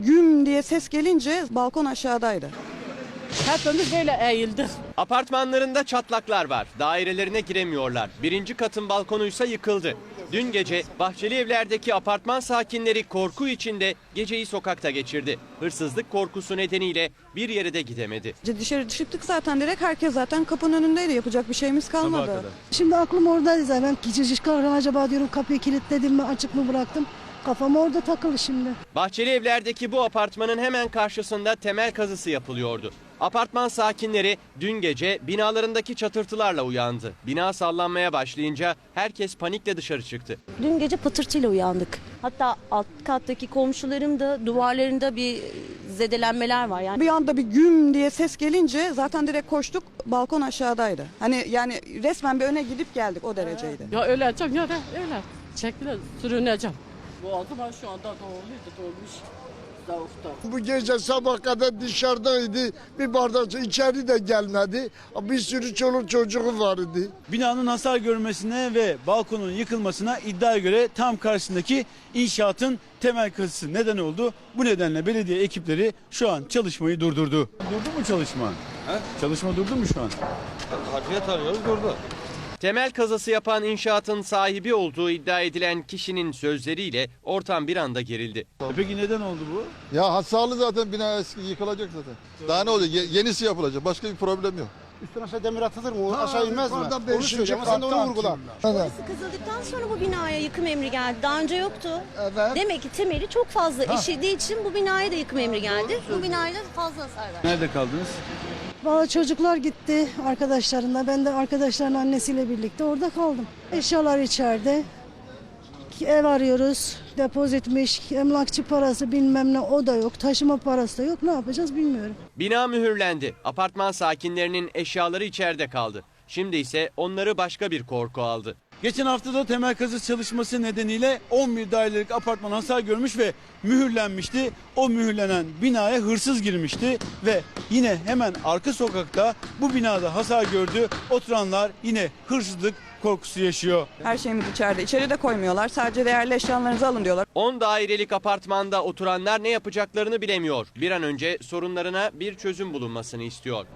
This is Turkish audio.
Güm diye ses gelince balkon aşağıdaydı. Hepimiz böyle eğildik. Apartmanlarında çatlaklar var. Dairelerine giremiyorlar. Birinci katın balkonuysa yıkıldı. Dün gece Bahçeli Evler'deki apartman sakinleri korku içinde geceyi sokakta geçirdi. Hırsızlık korkusu nedeniyle bir yere de gidemedi. Dışarı çıktık zaten direkt herkes zaten kapının önündeydi. Yapacak bir şeyimiz kalmadı. Şimdi aklım oradaydı zaten. Gece çıkarken acaba diyorum kapıyı kilitledim mi açık mı bıraktım. Kafam orada takılı şimdi. Bahçeli Evler'deki bu apartmanın hemen karşısında temel kazısı yapılıyordu. Apartman sakinleri dün gece binalarındaki çatırtılarla uyandı. Bina sallanmaya başlayınca herkes panikle dışarı çıktı. Dün gece patırtıyla uyandık. Hatta alt kattaki komşularım da duvarlarında bir zedelenmeler var. Yani Bir anda bir güm diye ses gelince zaten direkt koştuk. Balkon aşağıdaydı. Hani yani resmen bir öne gidip geldik o dereceydi. Ya öleceğim ya da öyle. Çekile sürüneceğim. Boğazım ben şu anda doğruydu doğmuş. Zavukta. Bu gece sabah kadar dışarıdaydı. Bir bardak içeri de gelmedi. Bir sürü çoluk çocuğu vardı. Binanın hasar görmesine ve balkonun yıkılmasına iddiaya göre tam karşısındaki inşaatın temel kazısı neden oldu. Bu nedenle belediye ekipleri şu an çalışmayı durdurdu. Durdu mu çalışma? Çalışma durdu mu şu an? Temel kazası yapan inşaatın sahibi olduğu iddia edilen kişinin sözleriyle ortam bir anda gerildi. E Peki neden oldu bu? Ya hasarlı zaten bina eski yıkılacak zaten. Daha ne olacak? Ye- yenisi yapılacak. Başka bir problem yok. Üstüne aşağı demir atılır mı? O aşağı inmez mi? Orada Onu beşinci söylüyor ama sen de onu kattan vurgula. kimler? Evet. kazıldıktan sonra bu binaya yıkım emri geldi. Daha önce yoktu. Evet. Demek ki temeli çok fazla işlediği için bu binaya da yıkım emri geldi. Bu binaya da fazla hasar verdi. Nerede kaldınız? Valla çocuklar gitti arkadaşlarına. Ben de arkadaşların annesiyle birlikte orada kaldım. Eşyalar içeride. Ev arıyoruz. Depozitmiş, emlakçı parası bilmem ne o da yok. Taşıma parası da yok. Ne yapacağız bilmiyorum. Bina mühürlendi. Apartman sakinlerinin eşyaları içeride kaldı. Şimdi ise onları başka bir korku aldı. Geçen hafta da temel kazı çalışması nedeniyle 11 dairelik apartman hasar görmüş ve mühürlenmişti. O mühürlenen binaya hırsız girmişti ve yine hemen arka sokakta bu binada hasar gördü. Oturanlar yine hırsızlık korkusu yaşıyor. Her şeyimiz içeride. İçeri de koymuyorlar. Sadece değerli eşyalarınızı alın diyorlar. 10 dairelik apartmanda oturanlar ne yapacaklarını bilemiyor. Bir an önce sorunlarına bir çözüm bulunmasını istiyor.